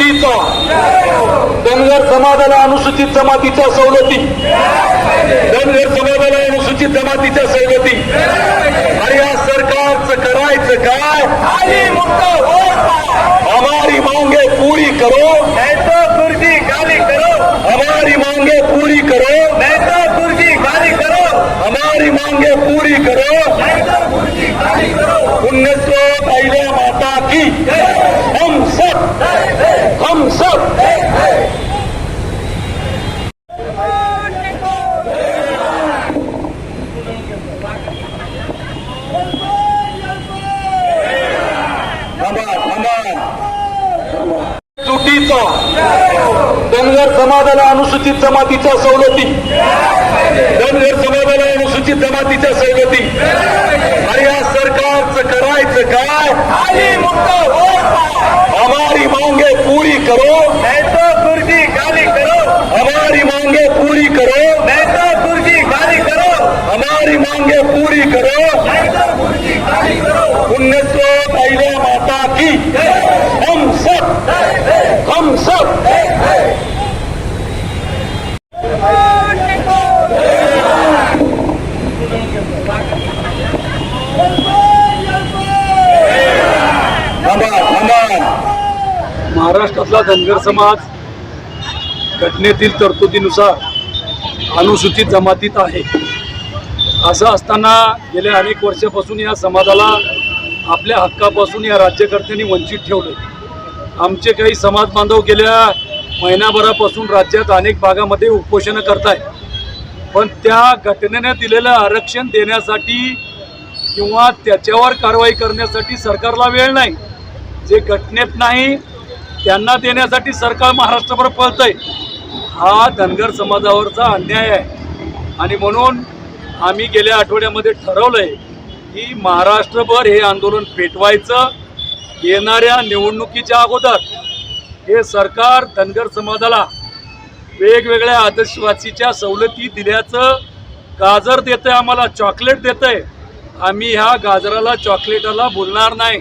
तुटीचा धनगर समाजाला अनुसूचित जमातीच्या सवलती. धनगर समाजाला अनुसूचित जमातीच्या सवलती. आणि या सरकारचं करायचं काय? हमारी मांगे पूरी करो खुर्ची खाली करो हमारी मांगे पूरी करो नहीं तो खुर्ची खाली करो हमारी मांगे पूरी करो नहीं तो खुर्ची खाली करो पुण्यस्व पहिल्या माता की हम सब हम सब थांबा, थांबा. चुकीचा धनगर समाजाला अनुसूचित जमातीच्या सवलती. धनगर समाजाला अनुसूचित जमातीच्या सवलती. आणि या सरकारचं करायचं काय? हमारी मांगे पूरी करो. नहीं तो खुर्ची खाली करो. हमारी मांगे पूरी करो. नहीं तो खुर्ची खाली करो. हमारी मांगे पूरी करो. करो. पुण्यस्व पहिल्या माता की। महाराष्ट्रातला धनगर समाज घटनेतील तरतुदीनुसार अनुसूचित जमातीत आहे. असं असताना गेल्या अनेक वर्षापासून या समाजाला आपल्या हक्कापासून या राज्यकर्त्यांनी वंचित ठेवलं आमचे काही समाज बांधव गेल्या महिनाभरापासून राज्यात अनेक भागामध्ये उपोषणं करताय. पण त्या घटनेने दिलेलं आरक्षण देण्यासाठी किंवा त्याच्यावर कारवाई करण्यासाठी सरकारला वेळ नाही. जे घटनेत नाही त्यांना देण्यासाठी सरकार महाराष्ट्रभर पळतंय. हा धनगर समाजावरचा अन्याय आहे. आणि म्हणून आम्ही गेल्या आठवड्यामध्ये ठरवलंय की महाराष्ट्रभर हे आंदोलन पेटवायचं येणाऱ्या निवडणुकीच्या अगोदर. हे सरकार धनगर समाजाला वेगवेगळ्या आदर्शवासीच्या सवलती दिल्याचं गाजर देतंय आम्हाला चॉकलेट देतंय. आम्ही ह्या गाजराला चॉकलेटाला बोलणार नाही.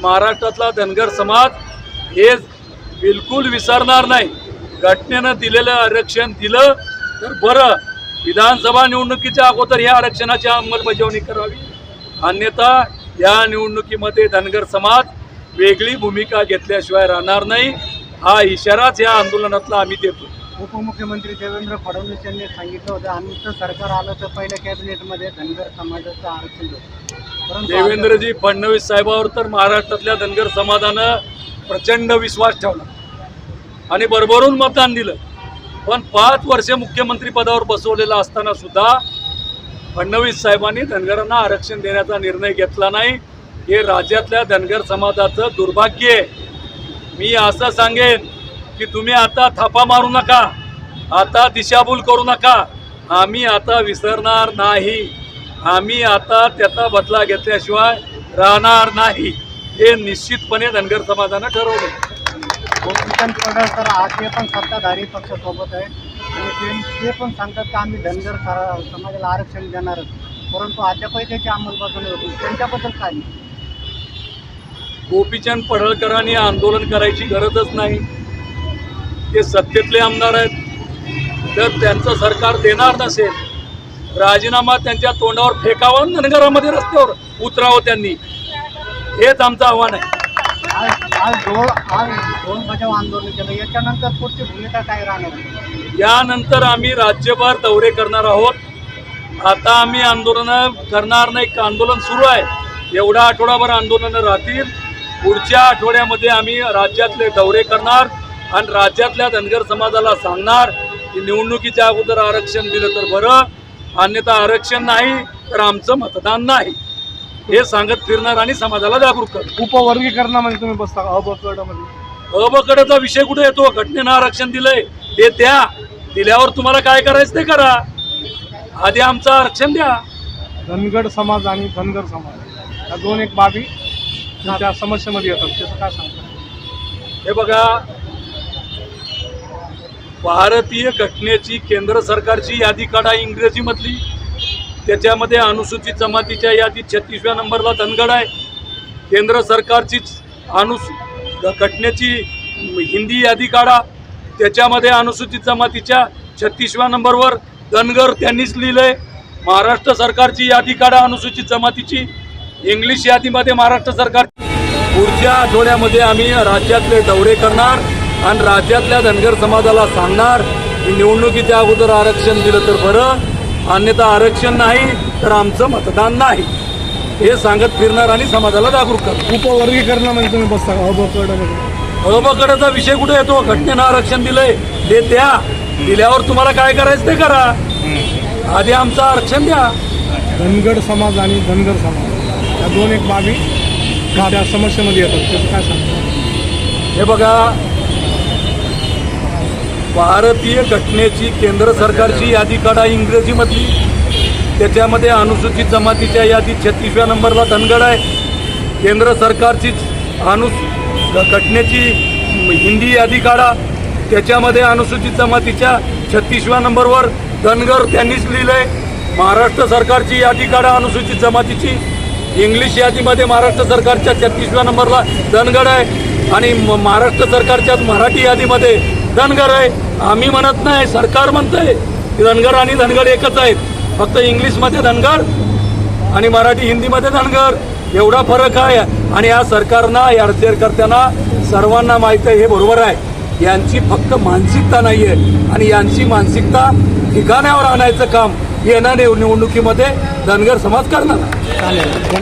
महाराष्ट्रातला धनगर समाज हे बिलकुल विसरणार नाही. घटनेनं दिलेलं आरक्षण दिलं तर बरं. विधानसभा निवडणुकीच्या अगोदर या आरक्षणाची अंमलबजावणी करावी. अन्यथा या निवडणुकीमध्ये धनगर समाज वेगळी भूमिका घेतल्याशिवाय राहणार नाही. हा इशाराच या आंदोलनातला आम्ही देतो. उपमुख्यमंत्री देवेंद्र फडणवीस यांनी सांगितलं होतं आमचं सरकार आलं तर पहिल्या कॅबिनेटमध्ये धनगर समाजाचं आरक्षण देवेंद्रजी फडणवीस साहेबावर तर महाराष्ट्रातल्या धनगर समाजानं प्रचंड विश्वास ठेवला. आणि भरभरून मतदान दिलं. पण पाच वर्षे मुख्यमंत्री पदावर बसवलेला असताना सुद्धा फडणवीस साहेबांनी धनगरांना आरक्षण देण्याचा निर्णय घेतला नाही. हे राज्यातल्या धनगर समाजाचं दुर्भाग्य आहे. मी असं सांगेन की तुम्ही आता थापा मारू नका. आता दिशाभूल करू नका. आम्ही आता विसरणार नाही. आम्ही आता त्याचा बदला घेतल्याशिवाय राहणार नाही. हे निश्चितपणे धनगर समाजानं ठरवलं. गोपीचंद पडळकर आज ते पण सत्ताधारी पक्ष सोबत आहे. आणि ते ते पण सांगतात की आम्ही धनगर समाजाला आरक्षण देणारच. परंतु अद्यापही त्याची अंमलबजावणी होती. त्यांच्याबद्दल काय? गोपीचंद पडळकरांनी आंदोलन करायची गरजच नाही. ते सत्तेतले आमदार आहेत. तर त्यांचं सरकार देणार नसेल राजीनामा त्यांच्या तोंडावर फेकावा आणि धनगरामध्ये रस्त्यावर उतरावं त्यांनी. हेच आमचं आव्हान आहे. आज आज डोळ आज ढोल बजाव आंदोलन केलं. याच्यानंतर पुढची भूमिका काय राहणार? यानंतर आम्ही राज्यभर दौरे करणार आहोत. आता आम्ही आंदोलन करणार नाही. आंदोलन सुरू आहे. एवढा आठवडाभर आंदोलनं राहतील. पुढच्या आठवड्यामध्ये आम्ही राज्यातले दौरे करणार आणि राज्यातल्या धनगर समाजाला सांगणार की निवडणुकीच्या अगोदर आरक्षण दिलं तर बरं. अन्यथा आरक्षण नाही तर आमचं मतदान नाही. हे सांगत फिरणार आणि समाजाला जागरूक करणार. उपवर्गीकरणामध्ये तुम्ही बसता अबकडमध्ये? अबकडचा विषय कुठे येतो? घटनेनं आरक्षण दिलंय. ते द्या. दिल्यावर तुम्हाला काय करायचं ते करा. आधी आमचं आरक्षण द्या. धनगड समाज आणि धनगर समाज. या दोन एक बाबी त्या समस्येमध्ये येतात. त्याचं काय सांगता? हे बघा भारतीय घटनेची केंद्र सरकारची यादी काढा इंग्रजीमधली. त्याच्यामध्ये अनुसूचित जमातीच्या यादीत छत्तीसव्या नंबरला धनगड आहे. केंद्र सरकारचीच अनुस घटनेची हिंदी यादी काढा. त्याच्यामध्ये अनुसूचित जमातीच्या छत्तीसव्या नंबरवर धनगर त्यांनीच लिहिलंय. महाराष्ट्र सरकारची यादी काढा अनुसूचित जमातीची. इंग्लिश यादीमध्ये महाराष्ट्र सरकार पुढच्या आठवड्यामध्ये आम्ही राज्यातले दौरे करणार आणि राज्यातल्या धनगर समाजाला सांगणार. की निवडणुकीच्या अगोदर आरक्षण दिलं तर बरं. अन्यथा आरक्षण नाही तर आमचं मतदान नाही. हे सांगत फिरणार आणि समाजाला जागरूक करणार उपवर्गीकरणामध्ये तुम्ही बसता का? अबकडमध्ये अबकडाचा विषय कुठे येतो? घटनेनं आरक्षण दिलंय ते द्या. दिल्यावर तुम्हाला काय करायचं ते करा. आधी आमचं आरक्षण द्या. धनगड समाज आणि धनगर समाज. या दोन एक बाबी त्या समस्येमध्ये येतात. त्याचं काय सांगता? हे बघा भारतीय घटनेची केंद्र सरकारची यादी काढा इंग्रजीमधली. त्याच्यामध्ये अनुसूचित जमातीच्या यादीत छत्तीसव्या नंबरला धनगड आहे. केंद्र सरकारची अनु घटनेची हिंदी यादी काढा. त्याच्यामध्ये अनुसूचित जमातीच्या छत्तीसव्या नंबरवर धनगर त्यांनीच लिहिलं आहे महाराष्ट्र सरकारची यादी काढा अनुसूचित जमातीची. इंग्लिश यादीमध्ये महाराष्ट्र सरकारच्या छत्तीसव्या नंबरला धनगड आहे. आणि म- महाराष्ट्र सरकारच्या मराठी यादीमध्ये धनगर आहे. आम्ही म्हणत नाही सरकार म्हणतंय. की धनगर आणि धनगर एकच आहेत. फक्त इंग्लिशमध्ये धनगर आणि मराठी हिंदीमध्ये धनगर. एवढा फरक आहे. आणि या सरकारनं या राज्यकर्त्यांना सर्वांना माहीत आहे हे बरोबर आहे. यांची फक्त मानसिकता नाही आहे आणि यांची मानसिकता ठिकाण्यावर आणायचं काम येणाऱ्या निवडणुकीमध्ये धनगर समाज करणार.